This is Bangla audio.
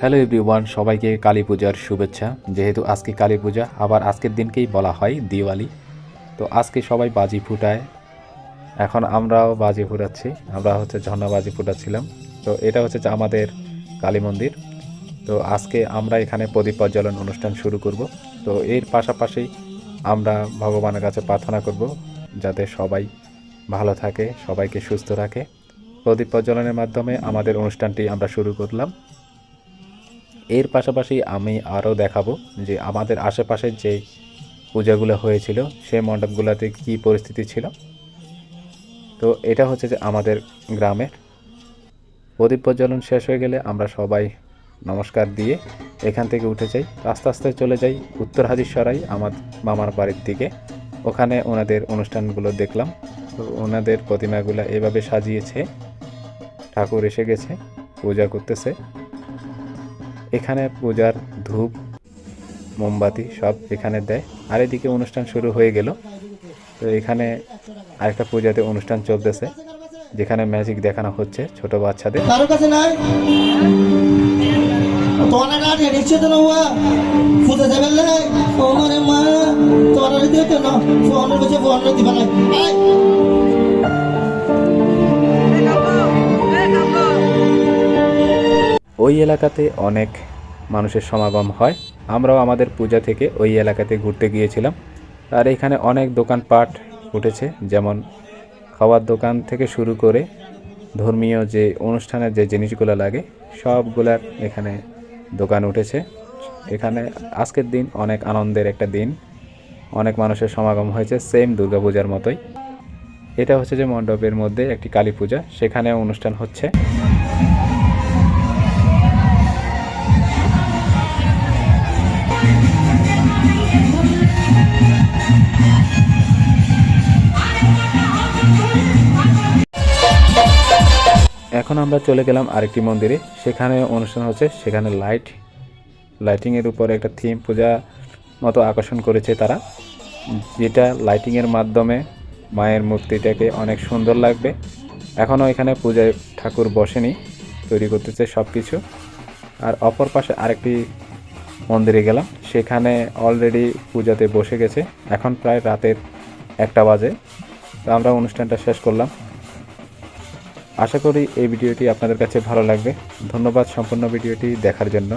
হ্যালো এভরিওয়ান সবাইকে কালী পূজার শুভেচ্ছা। যেহেতু আজকে কালী পূজা, আবার আজকের দিনকেই বলা হয় দিওয়ালি। তো আজকে সবাই বাজি ফুটায়। এখন আমরাও বাজি ফুটাচ্ছি। আমরা হচ্ছে ঝর্ণা বাজি ফুটাচ্ছিলাম। তো এটা হচ্ছে আমাদের কালী মন্দির। তো আজকে আমরা এখানে প্রদীপ পর্যালন অনুষ্ঠান শুরু করব। তো এর পাশাপাশি আমরা ভগবানের কাছে প্রার্থনা করব, যাতে সবাই ভালো থাকে, সবাইকে সুস্থ রাখে। প্রদীপ প্রজ্বলনের মাধ্যমে আমাদের অনুষ্ঠানটি আমরা শুরু করলাম। এর পাশাপাশি আমি আরও দেখাবো যে আমাদের আশেপাশের যে পূজাগুলো হয়েছিল সেই মণ্ডপগুলোতে কী পরিস্থিতি ছিল। তো এটা হচ্ছে যে আমাদের গ্রামের। প্রদীপ প্রজ্বলন শেষ হয়ে গেলে আমরা সবাই নমস্কার দিয়ে এখান থেকে উঠে যাই। আস্তে আস্তে চলে যাই উত্তর হাজিরসরাই আমার মামার বাড়ির দিকে। ওখানে ওনাদের অনুষ্ঠানগুলো দেখলাম। তো ওনাদের প্রতিমাগুলো এভাবে সাজিয়েছে। ঠাকুর এসে গেছে, পূজা করতেছে। এখানে পূজার ধূপ, মোমবাতি সব এখানে দেয়। আর এদিকে অনুষ্ঠান শুরু হয়ে গেল। তো এখানে আরেকটা পূজাতে অনুষ্ঠান চলতেছে, যেখানে ম্যাজিক দেখানো হচ্ছে ছোট বাচ্চাদের। কারও কাছে নাই? মা না। না ওই এলাকাতে অনেক মানুষের সমাগম হয়। আমরাও আমাদের পূজা থেকে ওই এলাকাতে ঘুরতে গিয়েছিলাম। আর এখানে অনেক দোকানপাট উঠেছে, যেমন খাওয়ার দোকান থেকে শুরু করে ধর্মীয় যে অনুষ্ঠানের যে জিনিসগুলো লাগে, সবগুলার এখানে দোকান উঠেছে। এখানে আজকের দিন অনেক আনন্দের একটা দিন। অনেক মানুষের সমাগম হয়েছে সেম দুর্গাপূজার মতোই। এটা হচ্ছে যে মণ্ডপের মধ্যে একটি কালী পূজা সেখানে অনুষ্ঠান হচ্ছে। এখন আমরা চলে গেলাম আরেকটি মন্দিরে। সেখানে অনুষ্ঠান হচ্ছে, সেখানে লাইট লাইটিংয়ের উপরে একটা থিম পূজা মতো আকর্ষণ করেছে তারা। যেটা লাইটিংয়ের মাধ্যমে মায়ের মূর্তিটাকে অনেক সুন্দর লাগবে। এখনও এখানে পূজায় ঠাকুর বসেনি, তৈরি করতেছে সব কিছু আর অপর পাশে আরেকটি মন্দিরে গেলাম, সেখানে অলরেডি পূজাতে বসে গেছে। এখন প্রায় রাতের একটা বাজে। তো আমরা অনুষ্ঠানটা শেষ করলাম। আশা করি এই ভিডিওটি আপনাদের কাছে ভালো লাগবে। ধন্যবাদ সম্পূর্ণ ভিডিওটি দেখার জন্য।